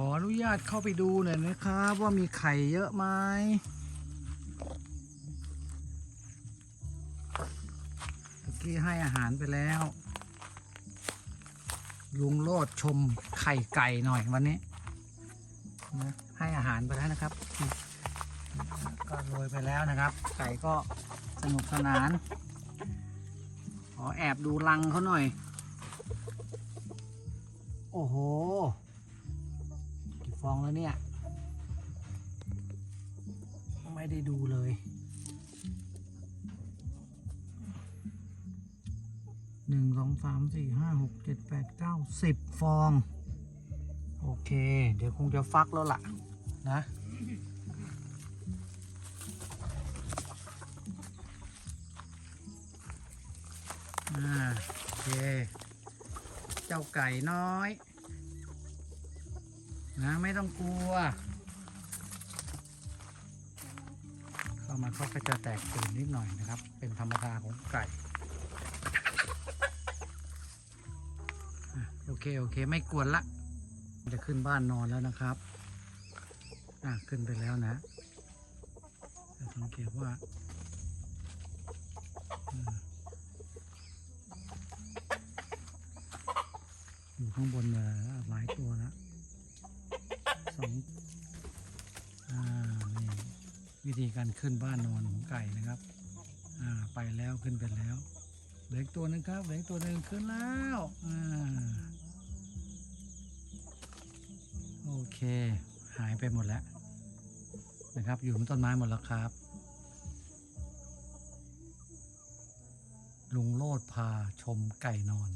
ขออนุญาตเข้าไปดูหน่อยนะครับ ว่ามีไข่เยอะไหมเมื่อกี้ให้อาหารไปแล้ว ลุงโลดชมไข่ไก่หน่อยวันนี้นะให้อาหารไปแล้วนะครับ ก็โรยไปแล้วนะครับ ไก่ก็สนุกสนาน ขอแอบดูรังเขาหน่อย โอ้โห ฟองแล้วเนี่ย ไม่ได้ดูเลย หนึ่งสองสามสี่ห้าหกเจ็ดแปดเก้าสิบฟอง โอเค เดี๋ยวคงจะฟักแล้วล่ะ นะอ่าโอเค เจ้าไก่น้อย นะไม่ต้องกลัว เข้ามาเขาก็จะแตกตื่นนิดหน่อยนะครับ เป็นธรรมดาของไก่โอเค โอเค ไม่กวนละ จะขึ้นบ้านนอนแล้วนะครับ อะ ขึ้นไปแล้วนะสังเกตว่าอยู่ข้างบนเลยหลายตัวแล้ว วิธีการขึ้นบ้านนอนของไก่นะครับอ่าไปแล้วขึ้นไปแล้วเหลืออีกตัวหนึงครับเหลืออีกตัวหนึ่งขึ้นแล้วอ่าโอเคหายไปหมดแล้วนะครับ อยู่บนต้นไม้หมดแล้วครับ ลุงโลดพาชมไก่นอน